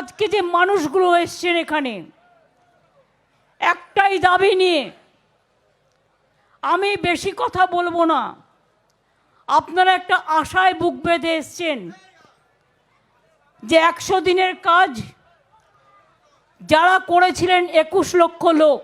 আজকে যে মানুষগুলো এসছেন এখানে, একটাই দাবি নিয়ে আমি বেশি কথা বলব না। আপনারা একটা আশায় বুক বেঁধে এসছেন যে একশো দিনের কাজ যারা করেছিলেন একুশ লক্ষ লোক,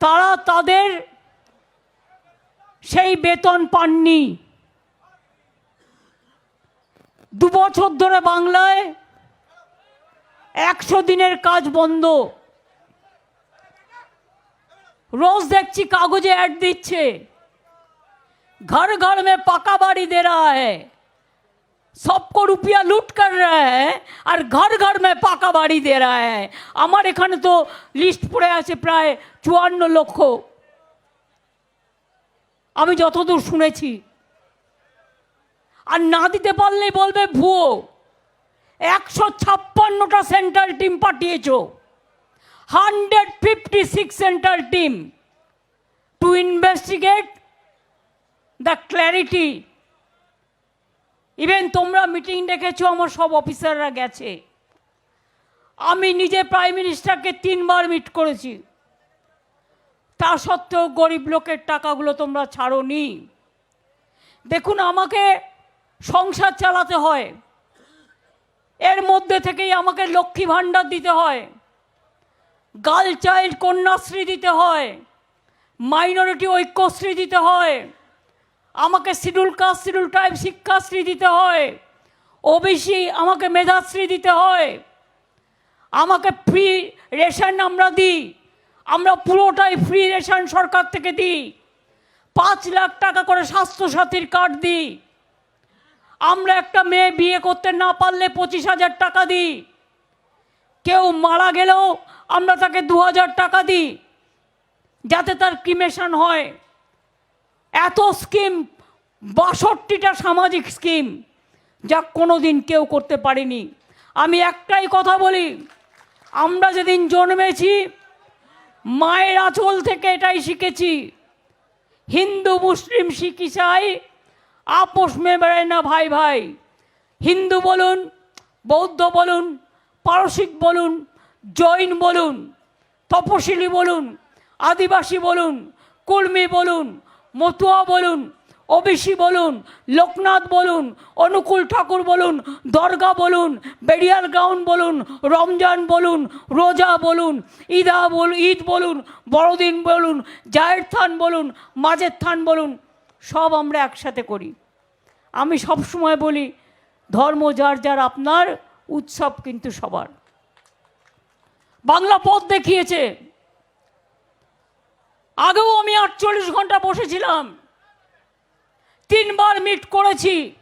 তারা তাদের সেই বেতন পাননি। দু বছর ধরে বাংলায় একশো দিনের কাজ বন্ধ रोज देखची कागजे ऐड दिच्छे घर घर में पका बाड़ी दे रहा है सबको रुपया लूट कर रहा है আর ঘর ঘর মে পাকা বাড়ি দে रहा है আমার এখানে তো লিস্ট পড়ে আছে প্রায় চুয়ান্ন লক্ষ আমি যতদূর শুনেছি আর না দিতে পারলেই বলবে ভুয়ো। একশো ছাপ্পান্নটা সেন্ট্রাল টিম পাঠিয়েছো। 156 central team to investigate the clarity. Even তোমরা মিটিং ডেকেছো, আমার সব অফিসাররা গেছে। আমি নিজে প্রাইম মিনিস্টারকে তিনবার মিট করেছি। তা সত্ত্বেও গরিব লোকের টাকাগুলো তোমরা ছাড়োনি। দেখুন, আমাকে সংসার চালাতে হয়। এর মধ্যে থেকেই আমাকে লক্ষ্মী ভাণ্ডার দিতে হয়। গার্ল চাইল্ড কন্যাশ্রী দিতে হয়। মাইনরিটি ঐক্যশ্রী দিতে হয়। আমাকে schedule caste, schedule tribe Shikshashree দিতে হয়। ওবিসি আমাকে মেধাশ্রী দিতে হয়। আমাকে ফ্রি রেশন আমরা দিই। আমরা পুরোটাই ফ্রি রেশন সরকার থেকে দিই। পাঁচ লাখ টাকা করে স্বাস্থ্যসাথীর কার্ড দিই। আমরা একটা মেয়ে বিয়ে করতে না পারলে পঁচিশ হাজার টাকা দিই। কেউ মারা গেলেও আমরা তাকে দু হাজার টাকা দিই, যাতে তার ক্রিমেশন হয়। এত স্কিম, বাষট্টিটা সামাজিক স্কিম যা কোনো দিন কেউ করতে পারেনি। আমি একটাই কথা বলি, আমরা যেদিন জন্মেছি, মায়ের আঁচল থেকে এটাই শিখেছি, হিন্দু, মুসলিম, শিখ, ইসাই আপোষ মে বেড়ায় না ভাই ভাই। হিন্দু বলুন, বৌদ্ধ বলুন, পারসিক বলুন, জৈন বলুন, তপশিলি বলুন, আদিবাসী বলুন, কুর্মী বলুন, মতুয়া বলুন, ওবিসি বলুন, লোকনাথ বলুন, অনুকূল ঠাকুর বলুন, দরগা বলুন বেরিয়াল গ্রাউন্ড বলুন, রমজান বলুন, রোজা বলুন, ঈদা বল, ঈদ বলুন, বড়দিন বলুন জায়ের থান বলুন মাঝের থান বলুন সব আমরা একসাথে করি। আমি সবসময় বলি, ধর্ম যার যার, আপনার উৎসব কিন্তু সবার। বাংলা পথ দেখিয়েছে। আগেও আমি আটচল্লিশ ঘণ্টা বসেছিলাম। তিনবার মিট করেছি।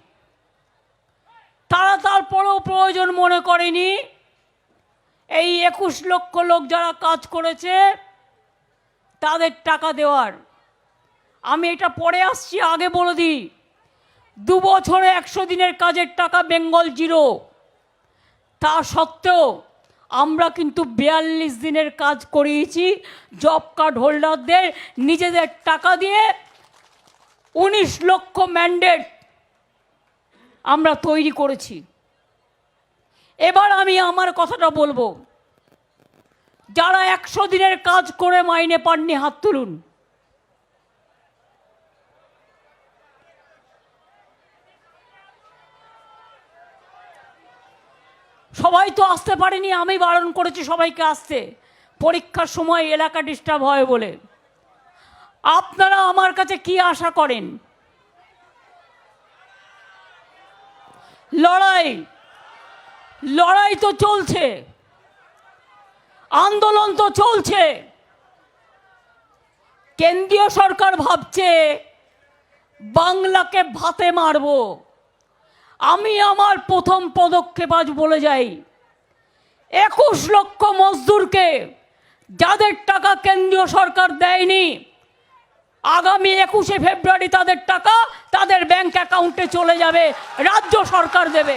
তারা তারপরেও প্রয়োজন মনে করেনি। এই একুশ লক্ষ লোক যারা কাজ করেছে, তাদের টাকা দেওয়ার। আমি এটা পরে আসছি, আগে বলে দিই। দু বছরে একশো দিনের কাজের টাকা বেঙ্গল জিরো। তা সত্ত্বেও আমরা কিন্তু বিয়াল্লিশ দিনের কাজ করিয়েছি, জব কার্ড হোল্ডারদের নিজেদের টাকা দিয়ে উনিশ লক্ষ ম্যান্ডেট আমরা তৈরি করেছি। এবার আমি আমার কথাটা বলব। যারা একশো দিনের কাজ করে মাইনে পাননি, হাত তুলুন। তো আসতে পারেনি, আমি বারণ করেছি সবাইকে আসতে। পরীক্ষার সময় এলাকা ডিস্টার্ব হয় বলে। আপনারা আমার কাছে কি আশা করেন? লড়াই লড়াই তো চলছে। আন্দোলন তো চলছে। কেন্দ্রীয় সরকার ভাবছে, বাংলাকে ভাতে মারবো। আমি আমার প্রথম পদক্ষেপ আজ বলে যাই। একুশ লক্ষ মজদুরকে যাদের টাকা কেন্দ্রীয় সরকার দেয়নি, আগামী একুশে ফেব্রুয়ারি তাদের টাকা তাদের ব্যাংক অ্যাকাউন্টে চলে যাবে, রাজ্য সরকার দেবে।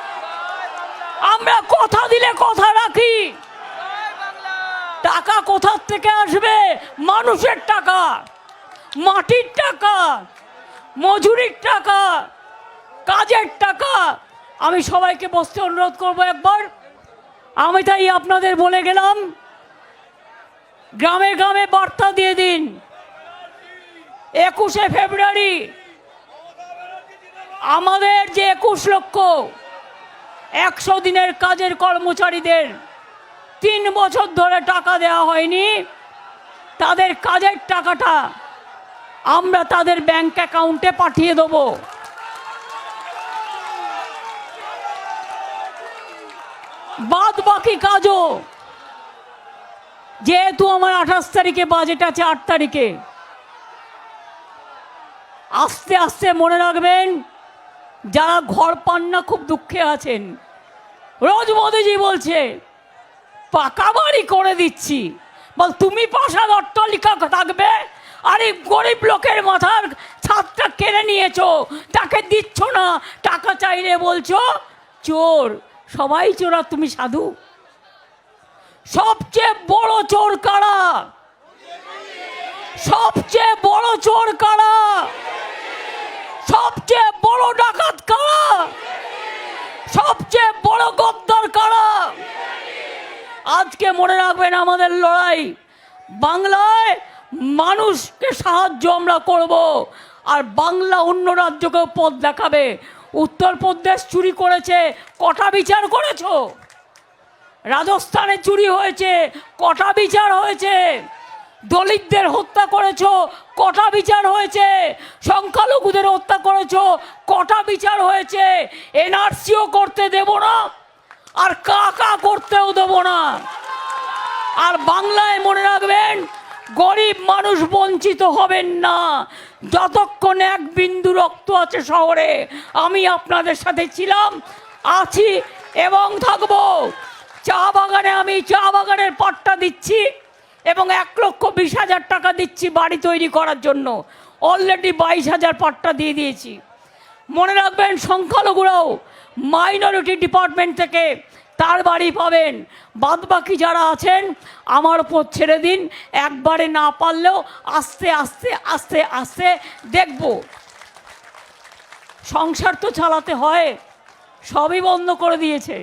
আমরা কথা দিলে কথা রাখি। টাকা কোথার থেকে আসবে? মানুষের টাকা, মাটির টাকা, মজুরির টাকা, কাজের টাকা। আমি সবাইকে বসতে অনুরোধ করব একবার। আমি তাই আপনাদের বলে গেলাম, গ্রামে গ্রামে বার্তা দিয়ে দিন। একুশে ফেব্রুয়ারি, আমাদের যে একুশ লক্ষ একশো দিনের কাজের কর্মচারীদের তিন বছর ধরে টাকা দেওয়া হয়নি। তাদের কাজের টাকাটা আমরা তাদের ব্যাংক অ্যাকাউন্টে পাঠিয়ে দেবো। বাদ বাকি কাজও যেহেতু আমার আঠাশ তারিখে, বাজেট আছে আট তারিখে। আস্তে আস্তে মনে রাখবেন যারা ঘর পান না, খুব দুঃখে আছেন। রোজ মোদিজি বলছে, পাকা বাড়ি করে দিচ্ছি। বল, তুমি পাশার অট্টালিকা থাকবে, আরে গরিব লোকের মাথার ছাদটা কেড়ে নিয়েছো। তাকে দিচ্ছ না, টাকা চাইলে বলছো, চোর, সবাই চোর তুমি সাধু। সবচেয়ে বড় চোর কারা? সবচেয়ে বড় চোর কারা? সবচেয়ে বড় ডাকাত কারা? সবচেয়ে বড় গদ্দার কারা? আজকে মনে রাখবেন আমাদের লড়াই বাংলায় মানুষকে সাহায্য আমরা করব আর বাংলা অন্য রাজ্যকেও পথ দেখাবে। উত্তরপ্রদেশ চুরি করেছে, কটা বিচার করেছ? রাজস্থানে চুরি হয়েছে, কটা বিচার হয়েছে? দলিতদের হত্যা করেছ কটা বিচার হয়েছে? সংখ্যালঘুদের হত্যা করেছ, কটা বিচার হয়েছে? এনআরসিও করতে দেব না, আর কাকা করতেও দেব না। আর বাংলায় মনে রাখবেন, গরিব মানুষ বঞ্চিত হবেন না। যতক্ষণ এক বিন্দু রক্ত আছে শহরে, আমি আপনাদের সাথে ছিলাম, আছি এবং থাকব। চা বাগানে আমি চা বাগানের পাট্টা দিচ্ছি। এবং এক লক্ষ বিশ হাজার টাকা দিচ্ছি বাড়ি তৈরি করার জন্য। অলরেডি বাইশ হাজার পাট্টা দিয়ে দিয়েছি। মনে রাখবেন, সংখ্যালঘুরাও মাইনরিটি ডিপার্টমেন্ট থেকে তার বাড়ি পাবেন। বাদবাকি যারা আছেন, আমার ওপর ছেড়ে দিন। একবারে না পারলেও আস্তে আস্তে আস্তে আস্তে দেখব। সংসার তো চালাতে হয়, সবই বন্ধ করে দিয়েছে।